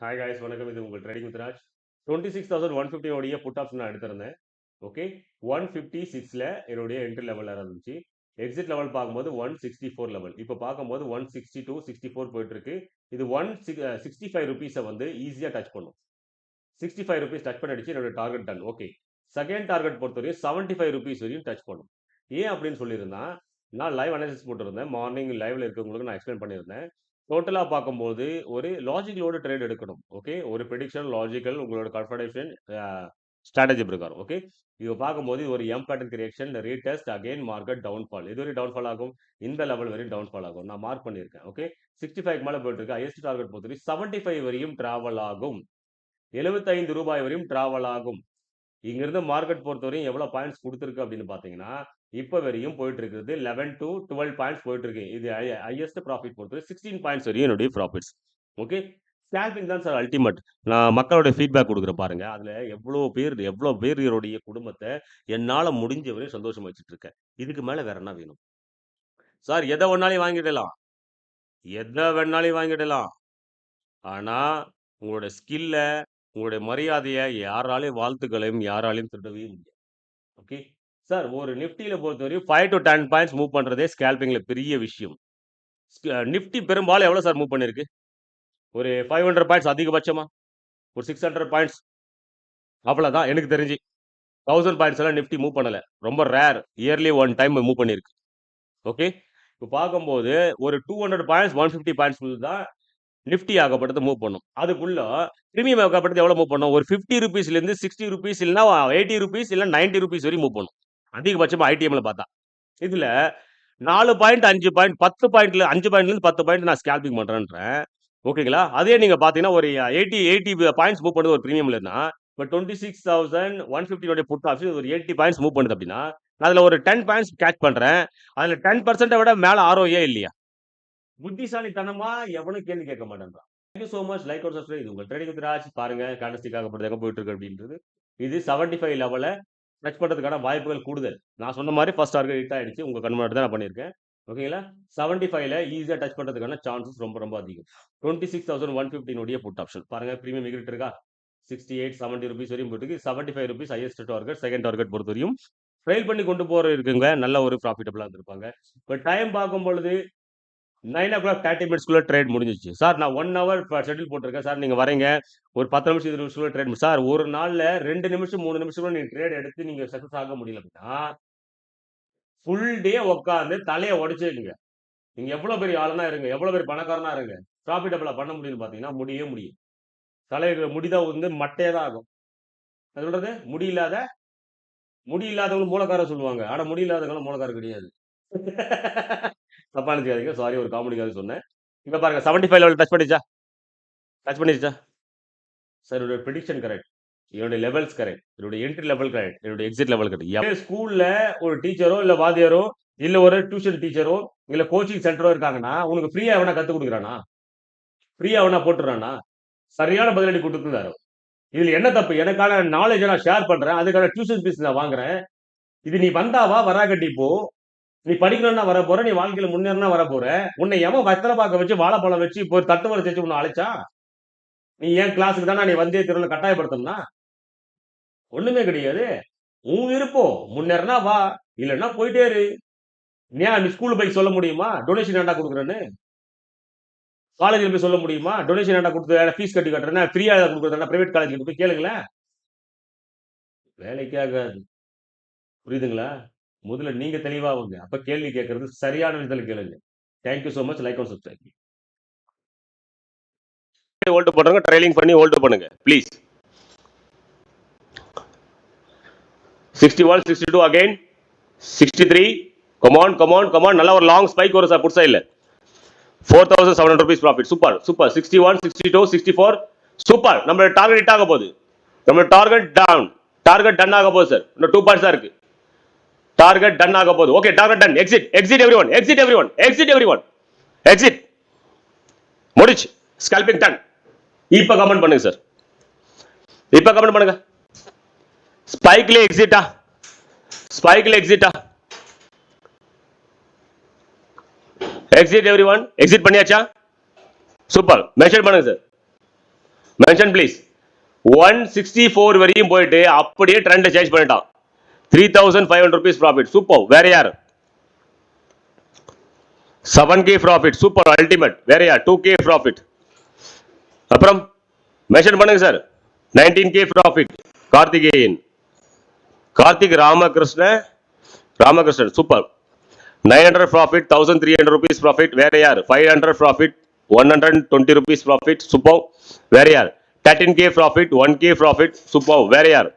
Hi guys வணக்கம். இது உங்கள் trading Muthraj twenty six thousand one ஃபிஃப்டியோடைய புட் ஆப்ஷன் நான் எடுத்திருந்தேன். ஓகே ஒன் ஃபிஃப்டி சிக்ஸில் என்னுடைய என்ட்ரி லெவலில் இருந்துச்சு எக்ஸிட் லெவல் பார்க்கும்போது ஒன் சிக்ஸ்டி ஃபோர் லெவல் இப்போ பார்க்கும்போது one sixty two sixty four போயிட்டுருக்கு. இது ஒன் சிக்ஸ்டி ஃபைவ் ருபீஸை வந்து ஈஸியாக டச் பண்ணும். சிக்ஸ்டி ஃபைவ் ருபீஸ் டச் பண்ணிடுச்சு என்னோட target done okay second target பொறுத்தவரையும் செவன்ட்டி ஃபைவ் ருபீஸ் வரையும் டச் பண்ணும். ஏன் அப்படின்னு சொல்லியிருந்தா நான் லைவ் அனாலிசிஸ் போட்டிருந்தேன். மார்னிங் லைவ்ல இருக்கவங்களுக்கு நான் எக்ஸ்பிளைன் பண்ணியிருந்தேன். டோட்டலாக பார்க்கும்போது ஒரு லாஜிக்கலோட ட்ரேட் எடுக்கணும் ஓகே ஒரு ப்ரெடிக்ஷன் லாஜிக்கல் உங்களோட கான்ஃபிடேஷன் ஸ்ட்ராட்டஜி பிரகாரம் ஓகே இது பார்க்கும்போது ஒரு M pattern creation retest again market downfall இது வரையும் டவுன்ஃபால் ஆகும். இந்த லெவல் வரையும் டவுன்ஃபால் ஆகும். நான் மார்க் பண்ணியிருக்கேன் ஓகே சிக்ஸ்டி ஃபைவ் மேலே போயிட்டு ஹையஸ்ட் டார்கெட் பொறுத்தவரை செவன்ட்டி ஃபைவ் வரையும் டிராவல் ஆகும். எழுபத்தைந்து ரூபாய் வரையும் டிராவல் ஆகும். இங்கிருந்து மார்க்கெட் பொறுத்தவரையும் எவ்வளோ பாயிண்ட்ஸ் கொடுத்துருக்கு அப்படின்னு பார்த்தீங்கன்னா இப்போ வரையும் போயிட்டு இருக்குது லெவன் டு டுவெல் பாயிண்ட்ஸ் போயிட்டு இருக்கு இது ஹையஸ்ட் ப்ராஃபிட் பொறுத்து சிக்ஸ்டீன் பாயிண்ட்ஸ் வரையும் என்னுடைய ப்ராஃபிட்ஸ் ஓகே ஸ்கேல்பிங் தான் சார் அல்டிமேட் நான் மக்களுடைய ஃபீட்பேக் கொடுக்குற பாருங்க. அதில் எவ்வளோ பேர் எவ்வளோ பேருடைய குடும்பத்தை என்னால் முடிஞ்ச வரையும் சந்தோஷமா வச்சுட்டு இருக்கேன் இதுக்கு மேலே வேற என்ன வேணும்? சார் எதை வேணாலையும் வாங்கிடலாம். எதை வேணாலையும் வாங்கிடலாம். ஆனால் உங்களோட ஸ்கில்லை உங்களுடைய மரியாதையை யாராலையும் வாழ்த்துக்களையும் யாராலையும் திருடவே முடியாது. ஓகே சார் ஒரு நிஃப்டியில் பொறுத்தவரையும் five to ten points move பண்ணுறதே ஸ்கேல்பிங்கில் பெரிய விஷயம். நிஃப்டி பெரும்பாலும் எவ்வளோ சார் மூவ் பண்ணியிருக்கு ஒரு ஃபைவ் ஹண்ட்ரட் பாயிண்ட்ஸ் அதிகபட்சமா? ஒரு சிக்ஸ் ஹண்ட்ரட் பாயிண்ட்ஸ் அவ்வளோதான் எனக்கு தெரிஞ்சு. தௌசண்ட் பாயிண்ட்ஸ் எல்லாம் நிஃப்டி மூவ் பண்ணலை. ரொம்ப rare yearly one time move பண்ணியிருக்கு ஓகே இப்போ பார்க்கும்போது ஒரு two hundred points one fifty points தான் நிஃப்டி ஆகப்பட்டது மூவ் பண்ணும். அதுக்குள்ள ப்ரீமியம் ஆகப்பட்டது எவ்வளோ மூவ் பண்ணும்? ஒரு ஃபிஃப்டி ருபீஸ்லேருந்து சிக்ஸ்டி ருபீஸ் இல்லைனா எயிட்டி ருபீஸ் இல்லை நைன்ட்டி ருபீஸ் வரையும் மூவ் பண்ணும். அதிகபட்சமாக ஐடிஎம்ல பார்த்தா. இதில் நாலு பாயிண்ட் அஞ்சு பாயிண்ட் பத்து பாயிண்ட்ல அஞ்சு பாயிண்ட்லேருந்து பத்து பாயிண்ட் நான் ஸ்கேல்பிங் பண்ணுறேன்றேன் ஓகேங்களா அதே நீங்கள் பார்த்தீங்கன்னா ஒரு எயிட்டி எயிட்டி பாயிண்ட்ஸ் மூவ் பண்ணுறது ஒரு ப்ரீமியம் இல்லைன்னா இப்போ டுவெண்ட்டி சிக்ஸ் தௌசண்ட் ஒன் ஃபிஃப்டினுடைய புட் ஆப்ஷன் ஒரு எயிட்டி பாயிண்ட்ஸ் மூவ் பண்ணுது அப்படின்னா நான் அதில் ஒரு டென் பாயிண்ட்ஸ் கேட்ச் பண்ணுறேன் அதில் டென் பர்சன்ட்டை விட மேலே ஆரோயே இல்லையா? புத்திசாலித்தனமா எவனும் கேள்வி கேட்க மாட்டேன்றான். Thank you so much like ஒரு சப்ஸ்கிரைப் இது உங்கள் ட்ரேடிங் ராஜ் பாருங்கள் கேண்டஸ்டிக் போகிறது எங்கே போயிட்டு இருக்கு அப்படின்றது. இது செவன்ட்டி ஃபைவ் லெவலில் டச் பண்ணுறதுக்கான வாய்ப்புகள் கூடுதல். நான் சொன்ன மாதிரி ஃபர்ஸ்ட் டார்கெட் ஹிட் ஆகிடுச்சு உங்கள் கண் முன்னாடி தான் நான் பண்ணியிருக்கேன். ஓகேங்களா செவன்ட்டி ஃபைவ்ல ஈஸியாக டச் பண்ணுறதுக்கான சான்சஸ் ரொம்ப ரொம்ப அதிகம். டுவெண்ட்டி சிக்ஸ் தௌசண்ட் ஒன் ஃபிஃப்டினுடைய புட் ஆப்ஷன் பாருங்க ப்ரீமியம் எகிரிட் இருக்கா? சிக்ஸ்டி எயிட் செவன்ட்டி ருபீஸ் வரையும் போயிட்டு seventy five rupees highest target second target பொறுத்த வரையும் ட்ரைல் பண்ணி கொண்டு போகிற இருக்குங்க நல்ல ஒரு ப்ராஃபிட்டபுளாக இருந்திருப்பாங்க. இப்போ டைம் பார்க்கும் பொழுது நைன் ஓ கிளாக் தேர்ட்டி மினிட்ஸ்க்குள்ள ட்ரேட் முடிஞ்சிச்சு சார் நான் ஒன் ஹவர் ஷெட்யூல் போட்டிருக்கேன். சார் நீங்கள் வரீங்க. ஒரு பத்து நிமிஷம் இருபது நிமிஷம் ட்ரேட் சார் ஒரு நாளில் ரெண்டு நிமிஷம் மூணு நிமிஷம் நீங்கள் ட்ரேட் எடுத்து நீங்கள் சக்ஸஸ் ஆக முடியல அப்படின்னா ஃபுல் டே உட்காந்து தலையை உடச்சிருக்கீங்க நீங்கள் எவ்வளோ பெரிய ஆளுனா இருங்க. எவ்வளோ பெரிய பணக்காரனா இருங்க. ப்ராஃபிட்டபிளாக பண்ண முடியும்னு பார்த்தீங்கன்னா முடியவே முடியும். தலையில முடிதான் வந்து மட்டையே தான் ஆகும். அது சொல்கிறது முடியில்லாத முடியில்லாதவங்களும் முடி மூலக்காரர் சொல்லுவாங்க. ஆனால் முடியில்லாதவங்களும் மூலக்காரர் கிடையாது. தப்பா நினைச்சுக்காதீங்க சாரி ஒரு காமெடிக்காக சொன்னேன். இங்க பாருங்க செவன்டி ஃபைவ் லெவல் டச் பண்ணிச்சா டச் பண்ணிடுச்சா? சார் என்னுடைய ப்ரிடிக்ஷன் கரெக்ட் என்னுடைய லெவல்ஸ் கரெக்ட் என்னுடைய என்ட்ரி லெவல் கரெக்ட் என்னுடைய எக்ஸிட் லெவல் கரெக்ட் ஸ்கூல்ல ஒரு டீச்சரோ இல்ல வாத்தியாரோ இல்ல ஒரு டியூஷன் டீச்சரோ இல்ல கோச்சிங் சென்டரோ இருக்காங்கன்னா உனக்கு ஃப்ரீயா எவனா கத்து கொடுக்குறானா? ஃப்ரீயா எவனா போட்டுறானா சரியான பதிலடி கொடுத்துருந்தாரு. இதுல என்ன தப்பு? எனக்கான நாலேஜ் நான் ஷேர் பண்றேன். அதுக்கான டியூஷன் ஃபீஸ் நான் வாங்குறேன். இது நீ வந்தாவா? வராகட்டி போ. நீ படிக்கணும்னா வர போற நீ வாழ்க்கையில முன்னேறினா வர போற உன்னை எவன் வத்தலை பார்க்க வச்சு வாழைப்பழம் வச்சு இப்போ ஒரு தட்டு வர வச்சு உன்னை அழைச்சா? நீ ஏன் கிளாஸுக்கு தானே நீ வந்தே திரும்ப கட்டாயப்படுத்தணும்னா? ஒண்ணுமே கிடையாது. உன் விருப்பம். முன்னேறினா வா. இல்லைன்னா போயிட்டே இரு. ஏன் நீ ஸ்கூல் போய் சொல்ல முடியுமா? டொனேஷன் ஏன்டா கொடுக்குறேன்னு? காலேஜில் போய் சொல்ல முடியுமா? டொனேஷன் ஏண்டா கொடுத்து ஃபீஸ் கட்டி கட்டுறேன்னா? ஃப்ரீயாக கொடுக்குறேன்னா பிரைவேட் காலேஜ் போய் கேளுங்களேன். வேலைக்கே ஆகாது. புரியுதுங்களா? முதல்ல நீங்க தெளிவாகுங்க அப்ப கேள்வி கேட்கறது சரியான விதத்தில் கேளுங்க. Thank you so much like and subscribe hold பண்ணுங்க ட்ரைலிங் பண்ணி ஹோல்டு பண்ணுங்க. Please sixty one sixty two again sixty three come on come on come on நல்ல ஒரு லாங் ஸ்பைக் வரும் சார் புட் சைடில் four thousand seven hundred rupees profit super super sixty one sixty two sixty four super நம்மளோட target ஆக போகுது. நம்மளோட target down target done ஆக போகுது சார் இன்னும் டூ பாயிண்ட்ஸ் தான் இருக்கு. டார்கெட் டன் ஆக போகுது. Okay target done exit exit every one exit every one exit every one exit முடிச்சு. ஸ்கல்பிங் டன் இப்போ கமெண்ட் பண்ணுங்க சார் இப்போ கமெண்ட் பண்ணுங்க. ஸ்பைக்ல எக்ஸிட்டா ஸ்பைக்ல எக்ஸிட்டா எக்ஸிட் எவ்ரி ஒன் எக்ஸிட் பண்ணியாச்சா? சூப்பர் மென்ஷன் பண்ணுங்க sir mention please one sixty four வரையும் போயிட்டு அப்படியே ட்ரெண்ட் சேஞ்ச் பண்ணிட்டான். Three thousand five hundred rupees profit super வேற யார் seven K profit super ultimate வேற யார் டூ கே ப்ராஃபிட் அப்புறம் மென்ஷன் பண்ணுங்க sir nineteen K profit Karthikeyan. Karthik Ramakrishna Ramakrishnan. Super nine hundred profit thousand three hundred rupees profit வேற யார் five hundred profit one hundred twenty rupees profit super வேற யார் thirteen K profit one K profit super வேற யார்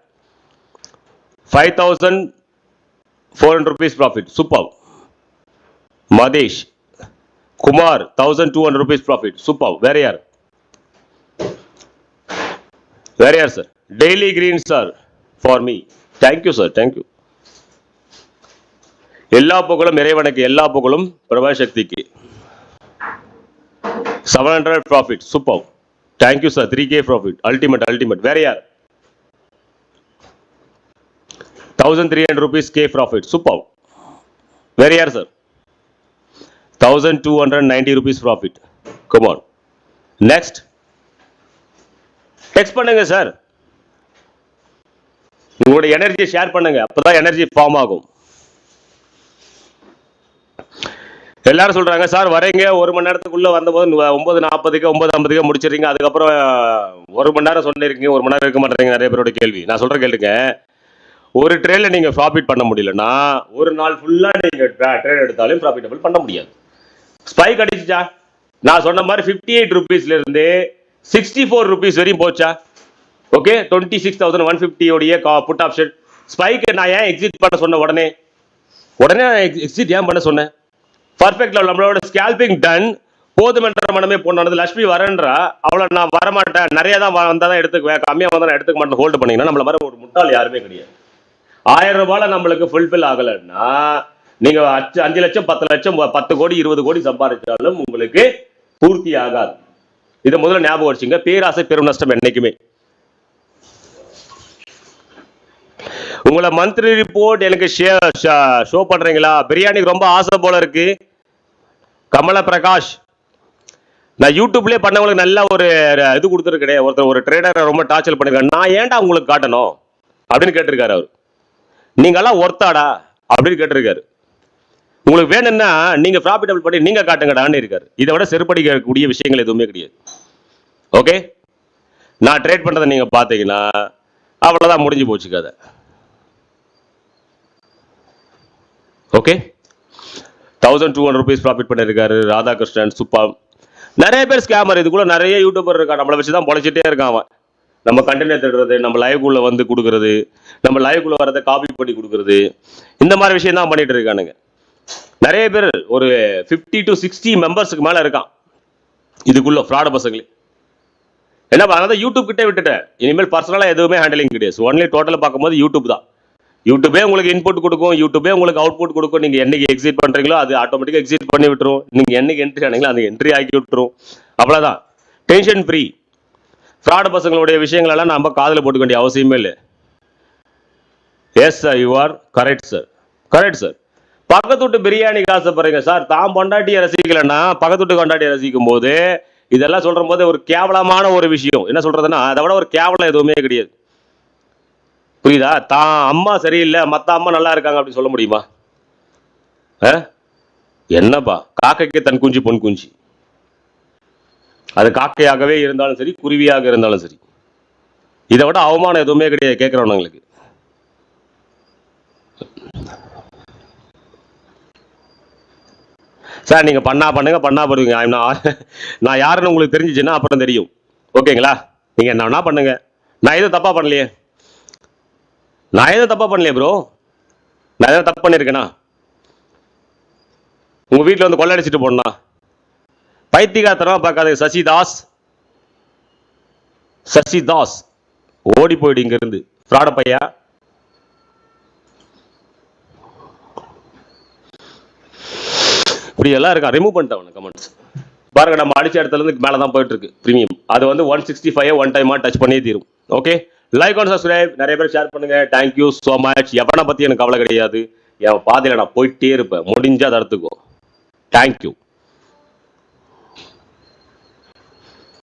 five thousand four hundred rupees profit super Madesh Kumar thousand two hundred rupees profit super வேற யார் வேற யார் sir daily green sir for me thank you sir thank you எல்லா புகழும் இறைவனுக்கு எல்லா புகழும் பிரபா சக்திக்கு. Seven hundred profit super thank you sir three K profit ultimate ultimate வேற யார் thousand three hundred rupees K profit super வேற யார் sir thousand two hundred ninety rupees profit Kumar next text பண்ணுங்க சார் உங்களோட எனர்ஜியை ஷேர் பண்ணுங்க. அப்பதான் energy form ஆகும். எல்லாரும் சொல்றாங்க சார் வரீங்க. ஒரு மணி நேரத்துக்குள்ள வந்தபோது ஒம்பது ஒன்பது நாற்பதுக்கு ஒன்பது ஐம்பதுக்கு முடிச்சிடுறீங்க. அதுக்கப்புறம் ஒரு மணி நேரம் சொல்லிருக்கீங்க ஒரு மணி நேரம் இருக்க மாட்டேங்க நிறைய பேரோட கேள்வி. நான் சொல்ற கேளுங்க. ஒரு ட்ரேல நீங்க ப்ராஃபிட் பண்ண முடியலன்னா ஒரு நாள் ஃபுல்லா நீங்க ட்ரேட் எடுத்தாலும் ப்ராஃபிட்டபிள் பண்ண முடியாது. ஸ்பைக் அடிச்சுச்சா? நான் சொன்ன மாதிரி ஃபிஃப்டி எயிட் ருபீஸ்ல இருந்து சிக்ஸ்டி ஃபோர் ருபீஸ் வரையும் போச்சா? Okay twenty six thousand one ஃபிஃப்டியோடைய put option spike நான் ஏன் எக்ஸிட் பண்ண சொன்ன உடனே? உடனே நான் எக்ஸிட் ஏன் பண்ண சொன்னேன்? பர்ஃபெக்ட் லெவல் நம்மளோட ஸ்கேல்பிங் டன் போதுமென்ற மனமே பொண்ணானது லட்சுமி வரேன்றா. அவளை நான் வரமாட்டேன். நிறைய தான் வந்தால் தான் எடுத்துக்குவேன். கம்மியாக வந்தால் நான் எடுத்துக்க மாட்டேன் ஹோல்டு பண்ணிங்கன்னா நம்மள மாதிரி ஒரு முட்டாள் யாருமே கிடையாது. ஆயிரம் ரூபாயில நம்மளுக்கு ஃபுல்ஃபில் ஆகலைன்னா நீங்க அச்சு அஞ்சு லட்சம் பத்து லட்சம் பத்து கோடி இருபது கோடி சம்பாதிச்சாலும் உங்களுக்கு பூர்த்தி ஆகாது. இதை முதல்ல ஞாபகம் வச்சுங்க பேராசை பெரும் நஷ்டம் என்னைக்குமே. உங்களை மந்த்லி ரிப்போர்ட் எனக்கு ஷோ பண்றீங்களா? பிரியாணிக்கு ரொம்ப ஆசை போல இருக்கு. கமல பிரகாஷ் நான் யூடியூப்லேயே பண்ணவங்களுக்கு நல்ல ஒரு இது கொடுத்துருக்கேன். ஒருத்தர் ஒரு ட்ரேடரை ரொம்ப டார்ச்சர் பண்ணிருக்கேன் நான் ஏன்டா உங்களுக்கு காட்டணும்? அப்படின்னு கேட்டிருக்காரு அவர். நீங்கெல்லாம் ஒர்த்தாடா அப்படின்னு கேட்டிருக்காரு. உங்களுக்கு வேணும்னா நீங்க ப்ராஃபிட்டபிள் பண்ணி நீங்க காட்டுங்கடான்னு இருக்காரு. இதை விட செருப்படிக்கக்கூடிய விஷயங்கள் எதுவுமே கிடையாது. ஓகே நான் ட்ரேட் பண்றதை நீங்க பாத்தீங்கன்னா அவ்வளவுதான் முடிஞ்சு போச்சு கதை. Okay thousand two hundred rupees profit பண்ணியிருக்காரு ராதாகிருஷ்ணன் சுப்பா. நிறைய பேர் ஸ்கேமர் இதுக்குள்ள நிறைய யூடியூபர் இருக்கான். நம்மளை வச்சு தான் பொழைச்சிட்டே இருக்கான் அவன். நம்ம கண்டென்ட் தேடுறது நம்ம லைவ்குள்ளே வந்து கொடுக்கறது நம்ம லைவ்குள்ளே வரதை காப்பி பண்ணி கொடுக்கறது இந்த மாதிரி விஷயம் தான் பண்ணிட்டு இருக்கானுங்க. நிறைய பேர் ஒரு ஃபிஃப்டி டு சிக்ஸ்டி மெம்பர்ஸுக்கு மேலே இருக்கான். இதுக்குள்ள ஃப்ராட் பசங்களே. என்ன அதனால யூடியூப் கிட்டே விட்டுட்டேன். இனிமேல் பர்சனலாக எதுவுமே ஹேண்டலிங் கிடையாது. ஒன்லி டோட்டலாக பார்க்கும்போது யூடியூப் தான். யூடியூபே உங்களுக்கு இன்புட் கொடுக்கும் யூடியூபே உங்களுக்கு அவுட்புட் கொடுக்கும். நீங்கள் என்னைக்கு எக்ஸிட் பண்ணுறீங்களோ அது ஆட்டோமேட்டிக்காக எக்ஸிட் பண்ணி விட்டுரும். நீங்கள் என்னைக்கு என்ட்ரி ஆனீங்களோ அந்த என்ட்ரி ஆக்கி விட்டுரும். அவ்வளோதான் டென்ஷன் ஃப்ரீ ஃப்ராடு பசங்களுடைய விஷயங்களெல்லாம் நம்ம காதில் போட்டுக்க வேண்டிய அவசியமே இல்லை. Yes sir you are correct sir correct sir பக்கத்து வீட்டு பிரியாணிக்கு ஆசைப்படுறீங்க சார் தான் பொண்டாட்டியை ரசிக்கலைன்னா பக்கத்து வீட்டு கொண்டாட்டியை ரசிக்கும் போது இதெல்லாம் சொல்கிற போது ஒரு கேவலமான ஒரு விஷயம். என்ன சொல்கிறதுன்னா அதை விட ஒரு கேவலம் எதுவுமே கிடையாது. புரியுதா? தான் அம்மா சரியில்லை மற்ற அம்மா நல்லா இருக்காங்க அப்படின்னு சொல்ல முடியுமா? ஆ? என்னப்பா? காக்கைக்கு தன் குஞ்சு பொன் குஞ்சு. அது காக்கையாகவே இருந்தாலும் சரி குருவியாக இருந்தாலும் சரி. இதை விட அவமானம் எதுவுமே கிடையாது கேட்குறவனுங்களுக்கு சார் நீங்கள் பண்ணா பண்ணுங்க பண்ணா பண்ணுங்க I'm நான் யாருன்னு உங்களுக்கு தெரிஞ்சிச்சுன்னா அப்புறம் தெரியும். ஓகேங்களா நீங்கள் என்ன வேணா பண்ணுங்க. நான் எதுவும் தப்பாக பண்ணலையே. நான் எதுவும் தப்பாக பண்ணலையே ப்ரோ நான் எதாவது தப்பு பண்ணியிருக்கேனா? உங்கள் வீட்டில் வந்து கொள்ளடிச்சிட்டு போனா பைத்தியகாரத்தனமா பார்க்காத சசிதாஸ். சசிதாஸ். ஓடி போயிடு இங்கிருந்து. ஃப்ராட பையா? இப்படி எல்லாம் இருக்கா? ரிமூவ் பண்ணிட்டேன் கமெண்ட்ஸ் பாருங்க நம்ம அடிச்ச இடத்துல இருந்து மேலே தான் போயிட்டு இருக்கு ப்ரீமியம் அது வந்து ஒன் சிக்ஸ்டி ஃபைவ் ஒன் டைமா டச் பண்ணியே தீரும். ஓகே லைக் அண்ட் சப்ஸ்கிரைப் நிறைய பேர் ஷேர் பண்ணுங்க. தேங்க்யூ ஸோ மச் எவனை பத்தி எனக்கு கவலை கிடையாது? என் பாதையில நான் போயிட்டே இருப்பேன். முடிஞ்சா தடுத்துக்கோ தேங்க்யூ